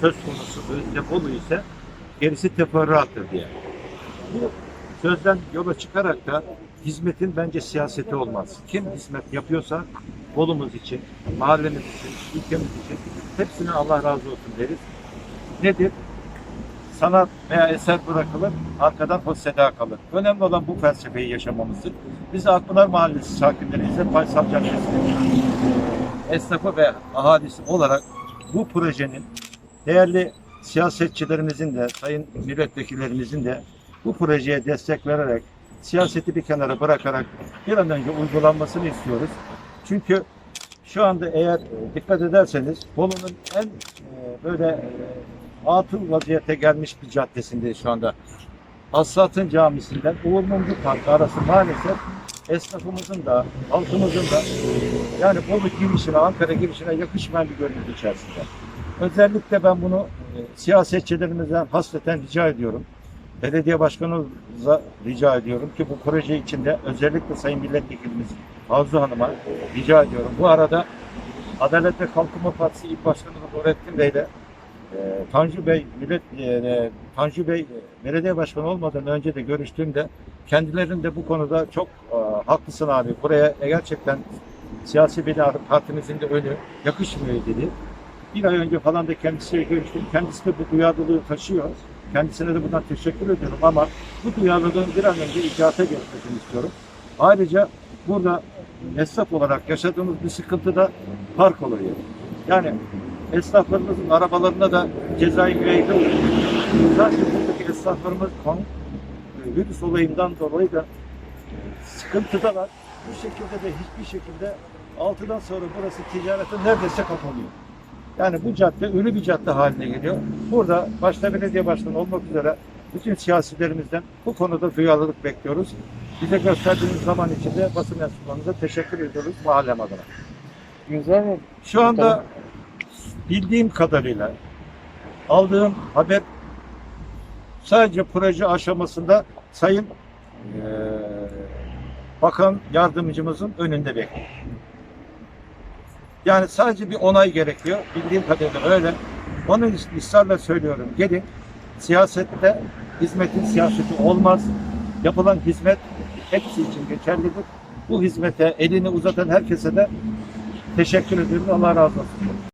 söz konusu önünde Bolu ise gerisi teferruattır diye. Bu sözden yola çıkarak da hizmetin bence siyaseti olmaz. Kim hizmet yapıyorsa Bolu'muz için, mahallemiz için, ülkemiz için hepsine Allah razı olsun deriz. Nedir? Sanat veya eser bırakılır, arkadan o seda kalır. Önemli olan bu felsefeyi yaşamamızdır. Biz Akpınar Mahallesi sakinleri, İzzet Baysal Caddesi'nin esnafı ve ahalisi olarak bu projenin değerli siyasetçilerimizin de, sayın milletvekillerimizin de bu projeye destek vererek, siyaseti bir kenara bırakarak bir an önce uygulanmasını istiyoruz. Çünkü şu anda eğer dikkat ederseniz Bolu'nun en e, böyle e, atıl vaziyete gelmiş bir caddesindeyiz şu anda. Aslat'ın camisinden Uğur Mumcu Parkı arası maalesef esnafımızın da, halkımızın da yani Bolu girişine, Ankara girişine yakışmayan bir görüntü içerisinde. Özellikle ben bunu e, siyasetçilerimizden hasreten rica ediyorum. Belediye başkanımıza rica ediyorum ki bu proje içinde özellikle Sayın Milletvekilimiz Arzu Hanım'a rica ediyorum. Bu arada Adalet ve Kalkınma Partisi İl Başkanı Nurettin Bey ile e, Tanju Bey, millet, e, Tanju Bey belediye başkanı olmadan önce de görüştüğümde kendilerinin de bu konuda çok haklısın abi. Buraya gerçekten siyasi bir partimizin de önü yakışmıyor dedi. Bir ay önce falan da kendisiyle görüştüm. Kendisi de bu duyarlılığı taşıyor. Kendisine de buradan teşekkür ediyorum ama bu duyarlılığın bir an önce icraata geçmesini istiyorum. Ayrıca burada esnaf olarak yaşadığımız bir sıkıntı da park olayı. Yani esnaflarımızın arabalarına da cezai müeyyide oluyor. Sadece buradaki esnaflarımız kon- virüs olayından dolayı da sıkıntıdalar. Bu şekilde de hiçbir şekilde altıdan sonra burası ticarete neredeyse kapanıyor. Yani bu cadde ölü bir cadde haline geliyor. Burada başta belediye başkanı olmak üzere bütün siyasilerimizden bu konuda duyarlılık bekliyoruz. Bize gösterdiğiniz zaman için de basın mensuplarınıza teşekkür ediyoruz mahallem adına. Güzel mi? Şu anda bildiğim kadarıyla aldığım haber sadece proje aşamasında Sayın eee, Bakan yardımcımızın önünde bekliyor. Yani sadece bir onay gerekiyor. Bildiğim kadarıyla öyle. Onun için ısrarla söylüyorum. Gelin siyasette hizmetin siyaseti olmaz. Yapılan hizmet hepsi için geçerlidir. Bu hizmete elini uzatan herkese de teşekkür ediyorum. Allah razı olsun.